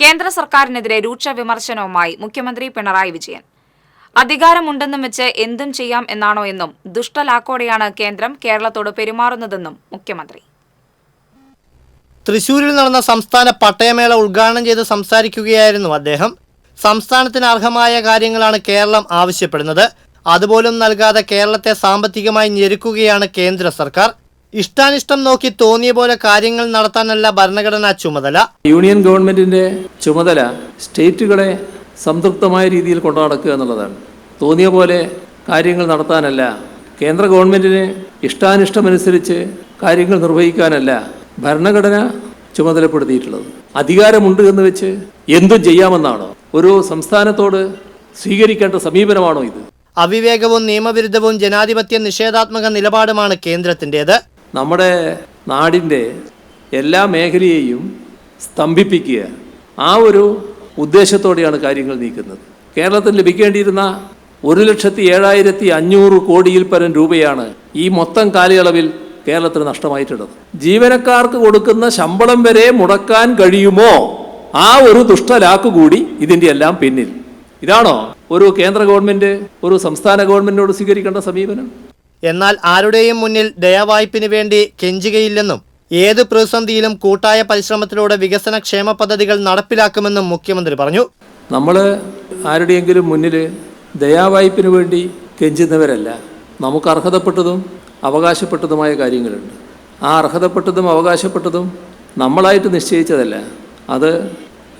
കേന്ദ്ര സർക്കാരിനെതിരെ രൂക്ഷ വിമർശനവുമായി മുഖ്യമന്ത്രി പിണറായി വിജയൻ. അധികാരമുണ്ടെന്നും വെച്ച് എന്തും ചെയ്യാം എന്നാണോ എന്നും ദുഷ്ടലാക്കോടെയാണ് കേന്ദ്രം കേരളത്തോട് പെരുമാറുന്നതെന്നും മുഖ്യമന്ത്രി. തൃശൂരിൽ നടന്ന സംസ്ഥാന പട്ടയമേള ഉദ്ഘാടനം ചെയ്ത് സംസാരിക്കുകയായിരുന്നു അദ്ദേഹം. സംസ്ഥാനത്തിന് അർഹമായ കാര്യങ്ങളാണ് കേരളം ആവശ്യപ്പെടുന്നത്. അതുപോലും നൽകാതെ കേരളത്തെ സാമ്പത്തികമായി ഞെരുക്കുകയാണ് കേന്ദ്ര സർക്കാർ. ഇഷ്ടാനിഷ്ടം നോക്കി തോന്നിയ പോലെ കാര്യങ്ങൾ നടത്താനല്ല ഭരണഘടനാ ചുമതല. യൂണിയൻ ഗവൺമെന്റിന്റെ ചുമതല സ്റ്റേറ്റുകളെ സംതൃപ്തമായ രീതിയിൽ കൊണ്ടു നടക്കുക എന്നുള്ളതാണ്. തോന്നിയ പോലെ കാര്യങ്ങൾ നടത്താനല്ല കേന്ദ്ര ഗവൺമെന്റിന് ഇഷ്ടാനിഷ്ടമനുസരിച്ച് കാര്യങ്ങൾ നിർവഹിക്കാനല്ല ഭരണഘടന ചുമതലപ്പെടുത്തിയിട്ടുള്ളത്. അധികാരമുണ്ട് എന്ന് വെച്ച് എന്തും ചെയ്യാമെന്നാണോ? ഒരു സംസ്ഥാനത്തോട് സ്വീകരിക്കേണ്ട സമീപനമാണോ ഇത്? അവിവേകവും നിയമവിരുദ്ധവും ജനാധിപത്യ നിഷേധാത്മക നിലപാടുമാണ് കേന്ദ്രത്തിന്റെത്. നമ്മുടെ നാടിന്റെ എല്ലാ മേഖലയെയും സ്തംഭിപ്പിക്കുക. ആ ഒരു ഉദ്ദേശത്തോടെയാണ് കാര്യങ്ങൾ നീക്കുന്നത്. കേരളത്തിൽ ലഭിക്കേണ്ടിയിരുന്ന ഒരു ലക്ഷത്തി ഏഴായിരത്തി അഞ്ഞൂറ് കോടിയിൽ പരം രൂപയാണ് ഈ മൊത്തം കാലയളവിൽ കേരളത്തിന് നഷ്ടമായിട്ടുള്ളത്. ജീവനക്കാർക്ക് കൊടുക്കുന്ന ശമ്പളം വരെ മുടക്കാൻ കഴിയുമോ? ആ ഒരു ദുഷ്ടലാക്ക് കൂടി ഇതിന്റെ എല്ലാം പിന്നിൽ. ഇതാണോ? ഒരു കേന്ദ്ര ഗവൺമെന്റ് ഒരു സംസ്ഥാന ഗവൺമെന്റിനോട് സ്വീകരിക്കേണ്ട സമീപനം? എന്നാൽ ആരുടെയും മുന്നിൽ ദയാവായ്പിന് വേണ്ടി കെഞ്ചുകയില്ലെന്നും ഏത് പ്രതിസന്ധിയിലും കൂട്ടായ പരിശ്രമത്തിലൂടെ വികസന ക്ഷേമ പദ്ധതികൾ നടപ്പിലാക്കുമെന്നും മുഖ്യമന്ത്രി പറഞ്ഞു. നമ്മൾ ആരുടെയെങ്കിലും മുന്നിൽ ദയാവായ്പിന് വേണ്ടി കെഞ്ചുന്നവരല്ല. നമുക്ക് അർഹതപ്പെട്ടതും അവകാശപ്പെട്ടതുമായ കാര്യങ്ങളുണ്ട്. ആ അർഹതപ്പെട്ടതും അവകാശപ്പെട്ടതും നമ്മളായിട്ട് നിശ്ചയിച്ചതല്ല. അത്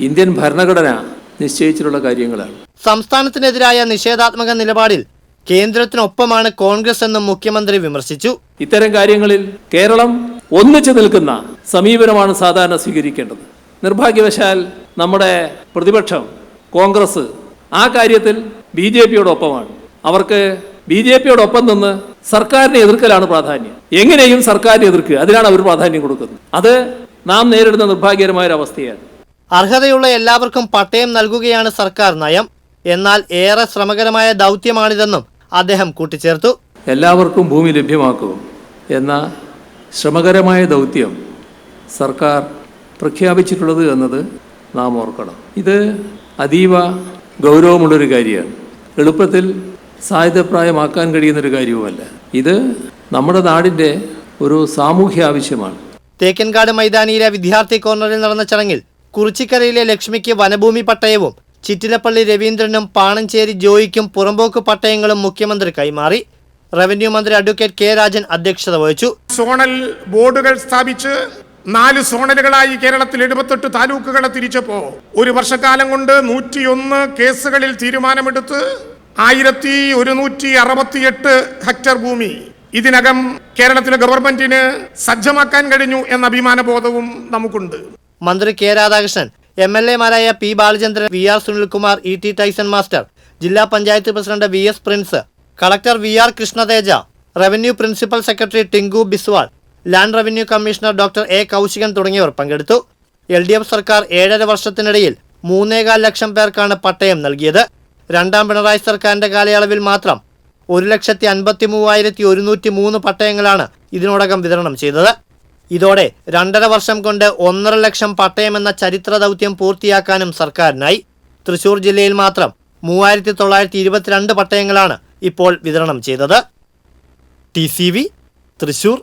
ഇന്ത്യൻ ഭരണഘടന നിശ്ചയിച്ചിട്ടുള്ള കാര്യങ്ങളാണ്. സംസ്ഥാനത്തിനെതിരായ നിഷേധാത്മക നിലപാടിൽ കേന്ദ്രത്തിനൊപ്പമാണ് കോൺഗ്രസ് എന്നും മുഖ്യമന്ത്രി വിമർശിച്ചു. ഇത്തരം കാര്യങ്ങളിൽ കേരളം ഒന്നിച്ചു നിൽക്കുന്ന സമീപനമാണ് സാധാരണ സ്വീകരിക്കേണ്ടത്. നിർഭാഗ്യവശാൽ നമ്മുടെ പ്രതിപക്ഷം കോൺഗ്രസ് ആ കാര്യത്തിൽ ബി ജെ പിയോടൊപ്പമാണ്. അവർക്ക് ബി ജെ പിയോടൊപ്പം നിന്ന് സർക്കാരിനെ എതിർക്കലാണ് പ്രാധാന്യം. എങ്ങനെയും സർക്കാരിനെ എതിർക്കുക അതിനാണ് അവർ പ്രാധാന്യം കൊടുക്കുന്നത്. അത് നാം നേരിടുന്ന നിർഭാഗ്യകരമായ ഒരു അവസ്ഥയാണ് അർഹതയുള്ള എല്ലാവർക്കും പട്ടയം നൽകുകയാണ് സർക്കാർ നയം. എന്നാൽ ഏറെ ശ്രമകരമായ ദൗത്യമാണിതെന്നും അദ്ദേഹം കൂട്ടിച്ചേർത്തു. എല്ലാവർക്കും ഭൂമി ലഭ്യമാക്കൂ എന്ന ശ്രമകരമായ ദൗത്യം സർക്കാർ പ്രഖ്യാപിച്ചിട്ടുള്ളത് എന്നത് നാം ഓർക്കണം. ഇത് അതീവ ഗൗരവമുള്ളൊരു കാര്യമാണ്. എളുപ്പത്തിൽ സായുധപ്രായമാക്കാൻ കഴിയുന്നൊരു കാര്യവുമല്ല. ഇത് നമ്മുടെ നാടിന്റെ ഒരു സാമൂഹ്യ ആവശ്യമാണ്. തേക്കൻകാട് മൈതാനിയിലെ വിദ്യാർത്ഥി കോർണറിൽ നടന്ന ചടങ്ങിൽ കുറിച്ചിക്കരയിലെ ലക്ഷ്മിക്ക് വനഭൂമി പട്ടയവും ചിറ്റിലപ്പള്ളി രവീന്ദ്രനും പാണഞ്ചേരി ജോയിക്കും പുറമ്പോക്ക് പട്ടയങ്ങളും മുഖ്യമന്ത്രി കൈമാറി. റവന്യൂ മന്ത്രി അഡ്വക്കേറ്റ് കെ രാജൻ അധ്യക്ഷത വഹിച്ചു. സോണൽ ബോർഡുകൾ സ്ഥാപിച്ച് നാല് സോണലുകളായി കേരളത്തിൽ എഴുപത്തെട്ട് താലൂക്കുകളെ തിരിച്ചപ്പോ ഒരു വർഷക്കാലം കൊണ്ട് നൂറ്റിയൊന്ന് കേസുകളിൽ തീരുമാനമെടുത്ത് ആയിരത്തി ഒരുന്നൂറ്റി അറുപത്തിയെട്ട് ഹെക്ടർ ഭൂമി ഇതിനകം കേരളത്തിലെ ഗവൺമെന്റിന് സജ്ജമാക്കാൻ കഴിഞ്ഞു എന്ന അഭിമാനബോധവും നമുക്കുണ്ട്. മന്ത്രി K Radhakrishnan M L എമാരായ P Balachandran V R Sunilkumar E T Tyson master ജില്ലാ panchayat president V S Prince collector V R Krishnateja revenue principal secretary Tinku Biswal land revenue commissioner doctor A Kaushikan തുടങ്ങിയവർ പങ്കെടുത്തു. L D F സർക്കാർ ഏഴര വർഷത്തിനിടയിൽ മൂന്നേകാൽ ലക്ഷം പേർക്കാണ് പട്ടയം നൽകിയത്. രണ്ടാം പിണറായി സർക്കാരിന്റെ കാലയളവിൽ മാത്രം ഒരു ലക്ഷത്തി അൻപത്തി മൂവായിരത്തി ഒരുന്നൂറ്റി മൂന്ന് പട്ടയങ്ങളാണ് ഇതിനോടകം വിതരണം ചെയ്തത്. ഇതോടെ രണ്ടര വർഷം കൊണ്ട് ഒന്നര ലക്ഷം പട്ടയമെന്ന ചരിത്ര ദൗത്യം പൂർത്തിയാക്കാനും സർക്കാരിനായി. തൃശൂർ ജില്ലയിൽ മാത്രം മൂവായിരത്തി തൊള്ളായിരത്തി ഇരുപത്തിരണ്ട് പട്ടയങ്ങളാണ് ഇപ്പോൾ വിതരണം ചെയ്തത്. T C V Thrissur